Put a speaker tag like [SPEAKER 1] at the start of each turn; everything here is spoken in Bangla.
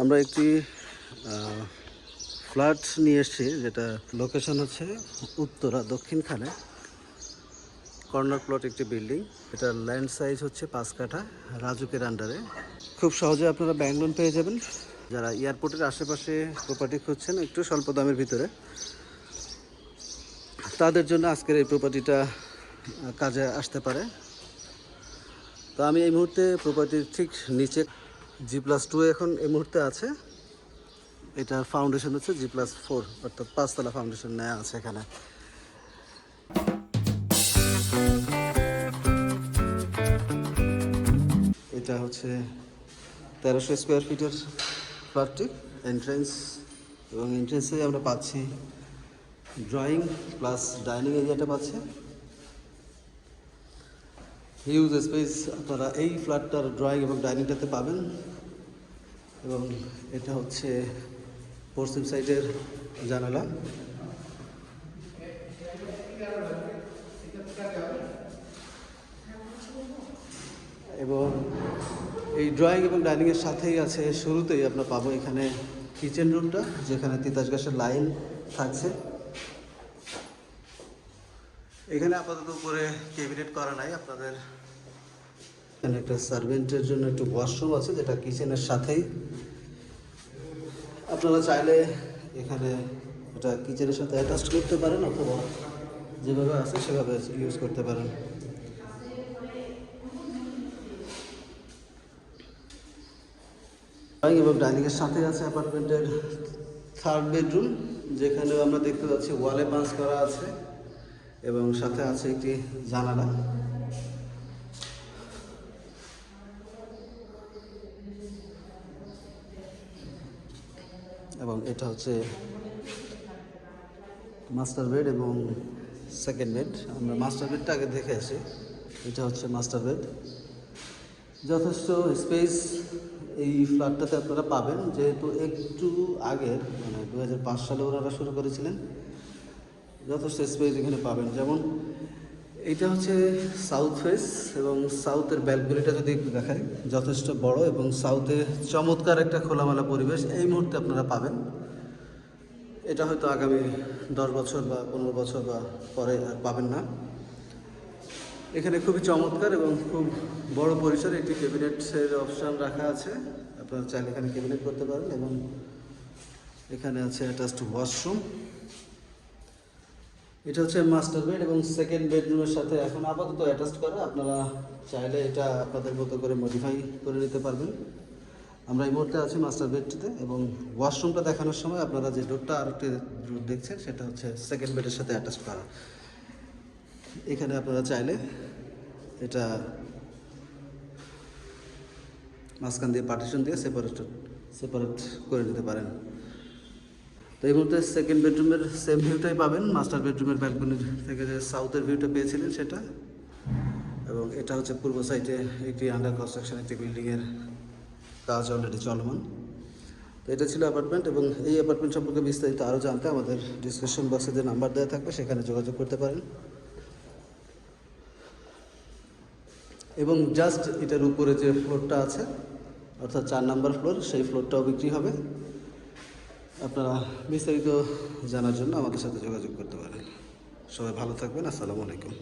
[SPEAKER 1] আমরা একটি ফ্ল্যাট নিয়ে এসেছি, যেটা লোকেশন হচ্ছে উত্তরা দক্ষিণখানে কর্নার প্লট একটি বিল্ডিং এটা ল্যান্ড সাইজ হচ্ছে পাঁচ কাঠা, রাজুকের আন্ডারে খুব সহজে আপনারা ব্যাংক লোন পেয়ে যাবেন। যারা এয়ারপোর্টের আশেপাশে প্রপার্টি খুঁজছেন, একটু স্বল্প দামের ভিতরে। তাদের জন্য আজকের এই প্রপার্টিটা কাজে আসতে পারে। তো আমি এই মুহূর্তে প্রপার্টির ঠিক নিচে জি প্লাস টু এখন এই মুহূর্তে আছে। এটার ফাউন্ডেশন হচ্ছে জি প্লাস ফোর অর্থাৎ পাঁচতলা ফাউন্ডেশন নেওয়া আছে এখানে। এটা হচ্ছে তেরোশো স্কোয়ার ফিটের ফ্ল্যাটটি এন্ট্রেন্স এবং এন্ট্রেন্সে আমরা পাচ্ছি ড্রয়িং প্লাস ডাইনিং এরিয়াটা পাচ্ছি। হিউজ স্পেস আপনারা এই ফ্ল্যাটটার ড্রয়িং এবং ডাইনিংটাতে পাবেন। এবং এটা হচ্ছে পশ্চিম সাইডের জানালা। এবং এই ড্রয়িং এবং ডাইনিংয়ের সাথেই আছে, শুরুতেই আপনার পাবো এখানে কিচেন রুমটা যেখানে তিতাস গ্যাসের লাইন থাকছে। এখানে আপাতত উপরে ক্যাবিনেট করা নাই, আপনাদের এখানে একটা সার্ভেন্টের জন্য একটু ওয়াশরুম আছে, যেটা কিচেনের সাথেই। আপনারা চাইলে এখানে এটা কিচেনের সাথে অ্যাটাচ করতে পারেন, অথবা যেভাবে আছে সেভাবে ইউজ করতে পারেন। এবং ডাইনিংয়ের সাথে আছে অ্যাপার্টমেন্টের থার্ড বেডরুম যেখানে আমরা দেখতে পাচ্ছি ওয়ালে পাঁচ করা আছে। এবং সাথে আছে একটি জানালা। এবং এটা হচ্ছে মাস্টার বেড এবং সেকেন্ড বেড। আমরা মাস্টার বেডটা আগে দেখে আসি। এটা হচ্ছে মাস্টার বেড। যথেষ্ট স্পেস এই ফ্ল্যাটটাতে আপনারা পাবেন। যেহেতু একটু আগের মানে দু হাজার পাঁচ সালে ওনারা শুরু করেছিলেন যথেষ্ট স্পেস এখানে পাবেন। যেমন এটা হচ্ছে সাউথ ফেস এবং সাউথের ব্যালকনিটা যদি একটু দেখাই, যথেষ্ট বড় এবং সাউথে চমৎকার একটা খোলামেলা পরিবেশ এই মুহূর্তে আপনারা পাবেন। এটা হয়তো আগামী দশ বছর বা পনেরো বছর বা পরে আর পাবেন না। এখানে খুবই চমৎকার এবং খুব বড় পরিসরে, একটি ক্যাবিনেটের অপশান রাখা আছে। আপনারা চাইলে এখানে ক্যাবিনেট করতে পারেন এবং এখানে আছে অ্যাটাচড ওয়াশরুম এটা হচ্ছে মাস্টার বেড এবং সেকেন্ড বেডরুমের সাথে এখন আপাতত অ্যাটাচড করা। আপনারা চাইলে এটা আপনাদের মতো করে মডিফাই করে নিতে পারবেন। আমরা এই মুহূর্তে আছি মাস্টার বেডটিতে এবং ওয়াশরুমটা দেখানোর সময় আপনারা যে ডোরটা আর একটি দেখছেন, সেটা হচ্ছে সেকেন্ড বেডের সাথে অ্যাটাচ করা। এখানে আপনারা চাইলে এটা মাঝখান দিয়ে পার্টিশন দিয়ে সেপারেট সেপারেট করে নিতে পারেন। তো এই মুহূর্তে সেকেন্ড বেডরুমের সেম ভিউটাই পাবেন। মাস্টার বেডরুমের ব্যালকনির থেকে যে সাউথের ভিউটা পেয়েছিলেন সেটা। এবং এটা হচ্ছে পূর্ব সাইডে একটি আন্ডার কনস্ট্রাকশন একটি বিল্ডিংয়ের কাজ অলরেডি চলমান। তো এটা ছিল অ্যাপার্টমেন্ট এবং এই অ্যাপার্টমেন্ট সম্পর্কে বিস্তারিত আরও জানতে আমাদের ডিসক্রিপশন বক্সে যে নাম্বার দেওয়া থাকবে, সেখানে যোগাযোগ করতে পারেন। এবং জাস্ট এটার উপরে যে ফ্লোরটা আছে, অর্থাৎ চার নাম্বার ফ্লোর সেই ফ্লোরটাও বিক্রি হবে। আপনারা বিস্তারিত জানার জন্য আমাদের সাথে যোগাযোগ করতে পারেন। সবাই ভালো থাকবেন আসসালামু আলাইকুম।